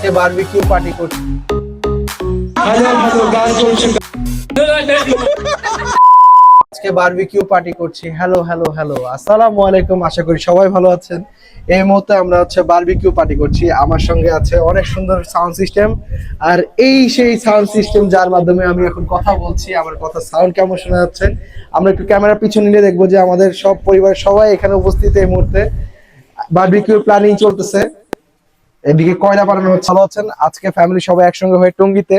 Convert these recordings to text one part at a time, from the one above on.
আজকে barbecue party করছি। আজকে বারবিকিউ পার্টি করছি। হ্যালো হ্যালো হ্যালো আসসালামু আলাইকুম আশা করি সবাই ভালো আছেন। এই মুহূর্তে আমরা হচ্ছে বারবিকিউ পার্টি করছি। আমার সঙ্গে আছে অনেক সুন্দর সাউন্ড সিস্টেম আর এই সেই সাউন্ড সিস্টেম যার মাধ্যমে আমি এখন কথা বলছি আমার কথা সাউন্ড কেমন শোনা যাচ্ছে আমরা একটু ক্যামেরার পিছনে নিয়ে দেখব যে আমাদের সব পরিবারের সবাই এখানে উপস্থিত এই মুহূর্তে। বারবিকিউ প্ল্যানিং চলতেছে। এদিকে কয়লা বানানো হচ্ছে ভালো আছেন? আজকে ফ্যামিলি সবাই একসঙ্গে হয়ে টঙ্গিতে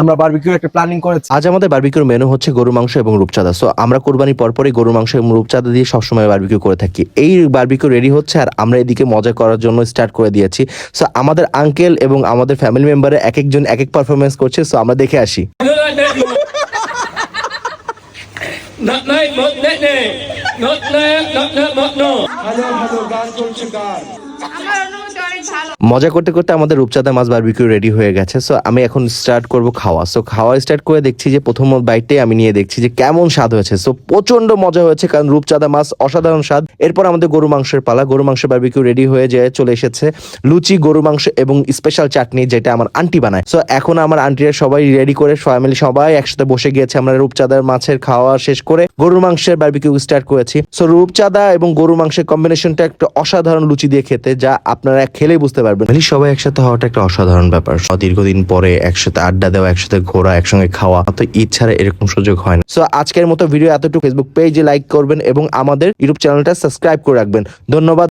আমরা বারবিকিউ একটা প্ল্যানিং করেছি। আজ আমাদের বারবিকিউর মেনু হচ্ছে গরু মাংস এবং রূপচাঁদা। সো আমরা কোরবানি পরপরই গরু মাংস এবং রূপচাঁদা দিয়ে সবসময় বারবিকিউ করে থাকি। এই বারবিকিউ রেডি হচ্ছে আর আমরা এদিকে মজা করার জন্য স্টার্ট করে দিয়েছি। সো আমাদের আঙ্কেল এবং আমাদের ফ্যামিলি মেম্বারে এক একজন এক এক পারফরমেন্স করছে। সো আমরা দেখে আসি। মজা করতে করতে আমাদের রূপচাঁদা মাছ বারবিকিউ রেডি হয়ে গেছে। সো আমি এখন স্টার্ট করব খাওয়া। সো খাওয়া স্টার্ট করে দেখছি যে প্রথম বাইটে আমি নিয়ে দেখছি যে কেমন স্বাদ হয়েছে। সো প্রচণ্ড মজা হয়েছে কারণ রূপচাঁদা মাছ অসাধারণ স্বাদ। এরপর আমাদের গরু মাংসের পালা। গরু মাংসের বারবিকিউ রেডি হয়ে যায় চলে এসেছে লুচি গরু মাংস এবং স্পেশাল চাটনি যেটা আমার আন্টি বানায়। সো এখন আমার আন্টিরা সবাই রেডি করে ফ্যামিলি সবাই একসাথে বসে গিয়েছে। আমরা রূপচাঁদার মাছের খাওয়া শেষ করে গরুর মাংসের বারবিকিউ স্টার্ট করেছি। সো রূপচাঁদা এবং গরু মাংসের কম্বিনেশনটা একটা অসাধারণ লুচি দিয়ে খেতে যা আপনারা খেলে বুঝতে পারবেন। মানে সবাই একসাথে হওয়াটা একটা অসাধারণ ব্যাপার। দীর্ঘদিন পরে একসাথে আড্ডা দেওয়া একসাথে ঘোরা একসঙ্গে খাওয়া অত ইচ্ছার এরকম সুযোগ হয় না। সো আজকের মতো ভিডিও এতটুকু। ফেসবুক পেজে লাইক করবেন এবং আমাদের ইউটিউব চ্যানেলটা সাবস্ক্রাইব করে রাখবেন। ধন্যবাদ।